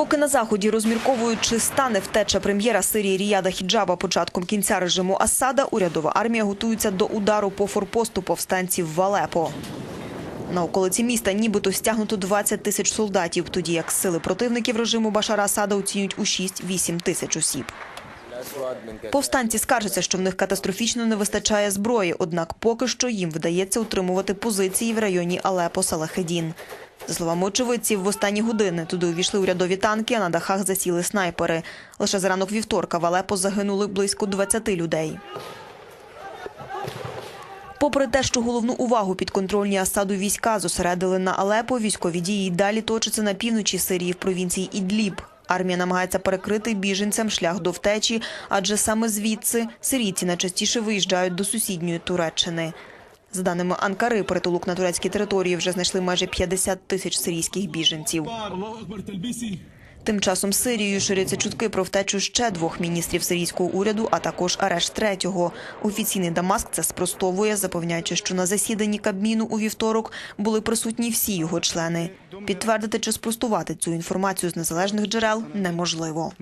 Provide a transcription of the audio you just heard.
Поки на заході розмірковують, чи стане втеча прем'єра Сирії Ріяда Хіджаба початком кінця режиму Асада, урядова армія готується до удару по форпосту повстанців в Алепо. На околиці міста нібито стягнуто 20 тисяч солдатів, тоді як сили противників режиму Башара Асада оцінюють у 6-8 тисяч осіб. Повстанці скаржаться, що в них катастрофічно не вистачає зброї, однак поки що їм вдається утримувати позиції в районі Алепо Салахедін. За словами очевидців, в останні години туди увійшли урядові танки, а на дахах засіли снайпери. Лише за ранок вівторка в Алепо загинули близько 20 людей. Попри те, що головну увагу підконтрольні Асаду війська зосередили на Алепо, військові дії далі точаться на півночі Сирії в провінції Ідліб. Армія намагається перекрити біженцям шлях до втечі, адже саме звідси сирійці найчастіше виїжджають до сусідньої Туреччини. За даними Анкари, притулок на турецькій території вже знайшли майже 50 тисяч сирійських біженців. Тим часом Сирією ширяться чутки про втечу ще двох міністрів сирійського уряду, а також арешт третього. Офіційний Дамаск це спростовує, запевняючи, що на засіданні Кабміну у вівторок були присутні всі його члени. Підтвердити чи спростувати цю інформацію з незалежних джерел неможливо.